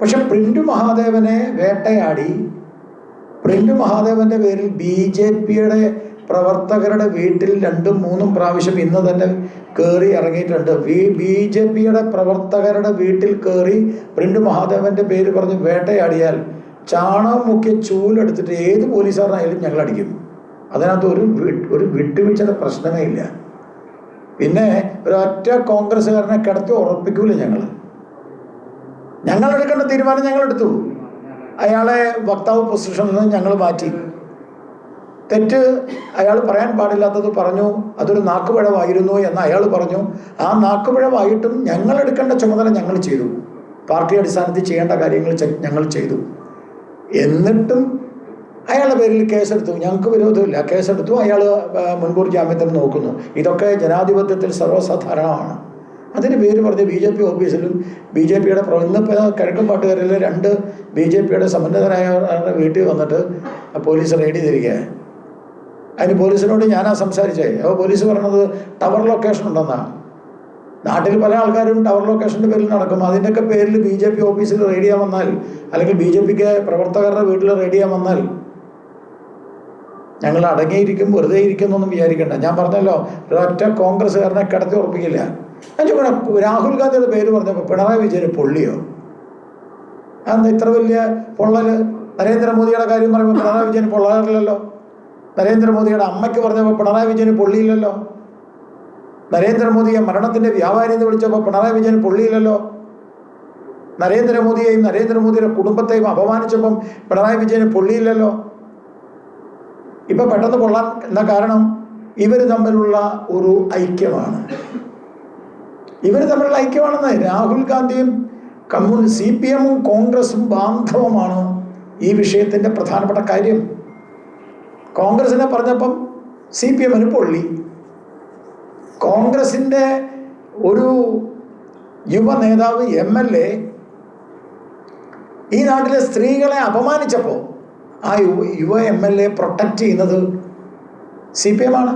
പക്ഷെ പ്രിന്റു മഹാദേവനെ വേട്ടയാടി. പ്രിന്റു മഹാദേവന്റെ പേരിൽ ബി ജെ പിയുടെ പ്രവർത്തകരുടെ വീട്ടിൽ രണ്ടും മൂന്നും പ്രാവശ്യം ഇന്ന് തന്നെ കയറി ഇറങ്ങിയിട്ടുണ്ട്. ബി ജെ പിയുടെ പ്രവർത്തകരുടെ വീട്ടിൽ കയറി പ്രിന്റു മഹാദേവന്റെ പേര് പറഞ്ഞ് വേട്ടയാടിയാൽ ചാണകം മുക്കിയ ചൂലെടുത്തിട്ട് ഏത് പോലീസുകാരനായാലും ഞങ്ങൾ അടിക്കും. അതിനകത്ത് ഒരു ഒരു വിട്ടുവീഴ്ചയുടെ പ്രശ്നമേ ഇല്ല. പിന്നെ ഒരൊറ്റ കോൺഗ്രസ്സുകാരനെ കിടത്തി ഉറപ്പിക്കൂല ഞങ്ങൾ ഞങ്ങൾ എടുക്കേണ്ട തീരുമാനം ഞങ്ങൾ എടുത്തു അയാളെ വക്താവ് പൊസിഷനിൽ നിന്ന് ഞങ്ങൾ മാറ്റി. തെറ്റ് അയാൾ പറയാൻ പാടില്ലാത്തത് പറഞ്ഞു. അതൊരു നാക്കുപഴവായിരുന്നു എന്ന് അയാൾ പറഞ്ഞു. ആ നാക്കുപഴവായിട്ടും ഞങ്ങൾ എടുക്കേണ്ട ചുമതല ഞങ്ങൾ ചെയ്തു. പാർട്ടി അടിസ്ഥാനത്തിൽ ചെയ്യേണ്ട കാര്യങ്ങൾ ഞങ്ങൾ ചെയ്തു. എന്നിട്ടും അയാളുടെ പേരിൽ കേസെടുത്തു. ഞങ്ങൾക്ക് വിരോധമില്ല. കേസെടുത്തു. അയാൾ മുൻകൂർ ജാമ്യത്തിന് നോക്കുന്നു. ഇതൊക്കെ ജനാധിപത്യത്തിൽ സർവസാധാരണമാണ്. അതിന് പേര് പറഞ്ഞ് ബി ജെ പി ഓഫീസിലും ബി ജെ പിയുടെ ഇന്നിപ്പോൾ കിഴക്കൻപാട്ടുകാരിലെ രണ്ട് ബി ജെ പിയുടെ സമ്പന്നതരായ വീട്ടിൽ വന്നിട്ട് പോലീസ് റെയ്ഡ് ചെയ്തിരിക്കുക അതിന് പോലീസിനോട് ഞാനാ സംസാരിച്ചേ. അപ്പോൾ പോലീസ് പറഞ്ഞത് ടവർ ലൊക്കേഷൻ ഉണ്ടെന്നാണ് നാട്ടിൽ പല ആൾക്കാരും ടവർ ലൊക്കേഷന്റെ പേരിൽ നടക്കും. അതിന്റെയൊക്കെ പേരിൽ ബി ജെ പി ഓഫീസിൽ റെയ്ഡ് ചെയ്യാൻ വന്നാൽ അല്ലെങ്കിൽ ബി ജെ പിക്ക് പ്രവർത്തകരുടെ വീട്ടിൽ റെയ്ഡ് ചെയ്യാൻ വന്നാൽ ഞങ്ങൾ അടങ്ങിയിരിക്കും വെറുതെ ഇരിക്കുന്നൊന്നും വിചാരിക്കേണ്ട. ഞാൻ പറഞ്ഞല്ലോ ഒരൊറ്റ കോൺഗ്രസ്സുകാരനെ കിടത്തി ഉറപ്പിക്കില്ല. ഞാൻ ചോദിക്കണം രാഹുൽ ഗാന്ധിയുടെ പേര് പറഞ്ഞപ്പോൾ പിണറായി വിജയന് പൊള്ളിയോ? അന്ന് ഇത്ര വലിയ പൊള്ളൽ നരേന്ദ്രമോദിയുടെ കാര്യം പറയുമ്പോൾ പിണറായി വിജയന് പൊള്ളാറില്ലല്ലോ. നരേന്ദ്രമോദിയുടെ അമ്മയ്ക്ക് പറഞ്ഞപ്പോൾ പിണറായി വിജയന് പൊള്ളിയില്ലല്ലോ. നരേന്ദ്രമോദിയെ മരണത്തിന്റെ വ്യാപാരി എന്ന് വിളിച്ചപ്പോൾ പിണറായി വിജയൻ പൊള്ളിയില്ലല്ലോ. നരേന്ദ്രമോദിയെയും നരേന്ദ്രമോദിയുടെ കുടുംബത്തെയും അപമാനിച്ചപ്പം പിണറായി വിജയന് പൊള്ളിയില്ലല്ലോ. ഇപ്പൊ പെട്ടെന്ന് പൊള്ളാൻ എന്ന കാരണം ഇവർ തമ്മിലുള്ള ഒരു ഐക്യമാണ്. ഇവർ തമ്മിലുള്ള ഐക്യമാണെന്ന് രാഹുൽ ഗാന്ധിയും കമ്മ്യൂണിസ്റ്റ് സി പി എമ്മും കോൺഗ്രസും ബാന്ധവമാണ് ഈ വിഷയത്തിന്റെ പ്രധാനപ്പെട്ട കാര്യം. കോൺഗ്രസിനെ പറഞ്ഞപ്പം സി പി എമ്മിന് പൊള്ളി. കോൺഗ്രസിന്റെ ഒരു യുവ നേതാവ് എം എൽ എ ഈ നാട്ടിലെ സ്ത്രീകളെ അപമാനിച്ചപ്പോൾ ആ യുവ എം എൽ എ പ്രൊട്ടക്റ്റ് ചെയ്യുന്നത് സി പി എം ആണ്.